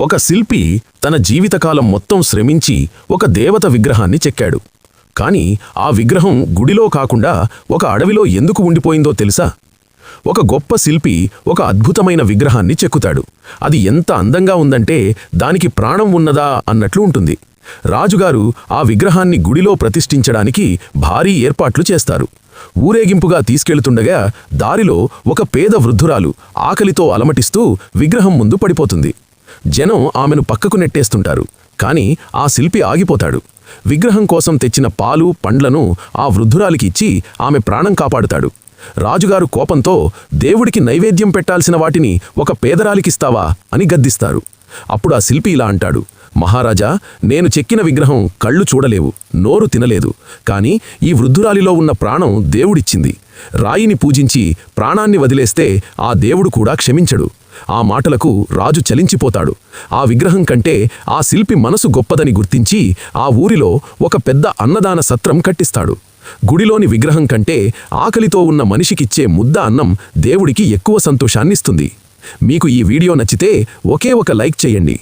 ఒక శిల్పి తన జీవితకాలం మొత్తం శ్రమించి ఒక దేవత విగ్రహాన్ని చెక్కాడు. కాని ఆ విగ్రహం గుడిలో కాకుండా ఒక అడవిలో ఎందుకు ఉండిపోయిందో తెలుసా? ఒక గొప్ప శిల్పి ఒక అద్భుతమైన విగ్రహాన్ని చెక్కుతాడు. అది ఎంత అందంగా ఉందంటే దానికి ప్రాణం ఉన్నదా అన్నట్లు ఉంటుంది. రాజుగారు ఆ విగ్రహాన్ని గుడిలో ప్రతిష్ఠించడానికి భారీ ఏర్పాట్లు చేస్తారు. ఊరేగింపుగా తీసుకెళ్తుండగా దారిలో ఒక పేద వృద్ధురాలు ఆకలితో అలమటిస్తూ విగ్రహం ముందు పడిపోతుంది. జనం ఆమెను పక్కకు నెట్టేస్తుంటారు. కాని ఆ శిల్పి ఆగిపోతాడు. విగ్రహం కోసం తెచ్చిన పాలు పండ్లను ఆ వృద్ధురాలికి ఇచ్చి ఆమె ప్రాణం కాపాడుతాడు. రాజుగారు కోపంతో దేవుడికి నైవేద్యం పెట్టాల్సిన వాటిని ఒక పేదరాలికిస్తావా? అని గద్దిస్తారు. అప్పుడు ఆ శిల్పి ఇలా అంటాడు మహారాజా నేను చెక్కిన విగ్రహం కళ్ళు చూడలేవు నోరు తినలేదు. కాని ఈ వృద్ధురాలిలో ఉన్న ప్రాణం దేవుడిచ్చింది. రాయిని పూజించి ప్రాణాన్ని వదిలేస్తే ఆ దేవుడు కూడా క్షమించడు. ఆ మాటలకు రాజు చలించిపోతాడు. ఆ విగ్రహం కంటే ఆ శిల్పి మనసు గొప్పదని గుర్తించి ఆ ఊరిలో ఒక పెద్ద అన్నదాన సత్రం కట్టిస్తాడు. గుడిలోని విగ్రహం కంటే ఆకలితో ఉన్న మనిషికిచ్చే ముద్ద అన్నం దేవుడికి ఎక్కువ సంతోషాన్నిస్తుంది. మీకు ఈ వీడియో నచ్చితే ఒకే ఒక లైక్ చేయండి.